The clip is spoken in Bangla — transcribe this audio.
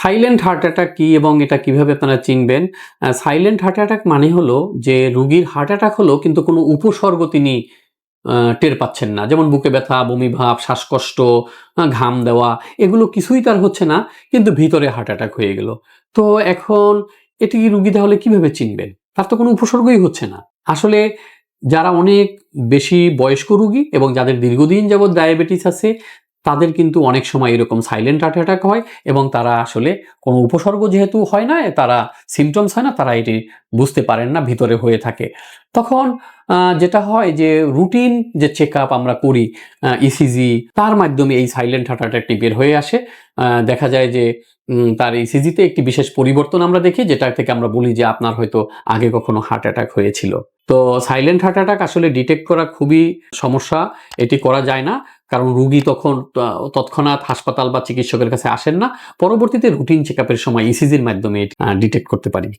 সাইলেন্ট হার্ট অ্যাটাক কী এবং এটা কীভাবে আপনারা চিনবেন? সাইলেন্ট হার্ট অ্যাটাক মানে হলো যে রুগীর হার্ট অ্যাটাক হলো কিন্তু কোনো উপসর্গ তিনি টের পাচ্ছেন না। যেমন বুকে ব্যথা, বমি ভাব, শ্বাসকষ্ট ঘাম দেওয়া, এগুলো কিছুই তার হচ্ছে না, কিন্তু ভিতরে হার্ট অ্যাটাক হয়ে গেল। তো এখন এটি রুগী তাহলে কীভাবে চিনবেন? তার তো কোনো উপসর্গই হচ্ছে না। আসলে যারা অনেক বেশি বয়স্ক রুগী এবং যাদের দীর্ঘদিন যাবৎ ডায়াবেটিস আছে তাদের কিন্তু অনেক সময় এরকম সাইলেন্ট হার্ট অ্যাটাক হয় এবং তারা আসলে কোনো উপসর্গ যেহেতু হয় না, তারা সিমটমস হয় না, তারা এটি বুঝতে পারেন না, ভিতরে হয়ে থাকে। তখন যেটা হয় যে রুটিন যে চেক আমরা করি ইসিজি তার মাধ্যমে এই সাইলেন্ট হার্ট অ্যাটাকটি বের হয়ে আসে। দেখা যায় যে তার ইসিজিতে একটি বিশেষ পরিবর্তন আমরা দেখি, যেটা থেকে আমরা বলি যে আপনার হয়তো আগে কখনো হার্ট অ্যাটাক হয়েছিল। তো সাইলেন্ট হার্ট অ্যাটাক আসলে ডিটেক্ট করা খুবই সমস্যা। এটি করা যায় না, কারণ রুগী তখন তৎক্ষণাৎ হাসপাতাল বা চিকিৎসকের কাছে আসেন না। পরবর্তীতে রুটিন চেক সময় ইসিজির মাধ্যমে ডিটেক্ট করতে পারি।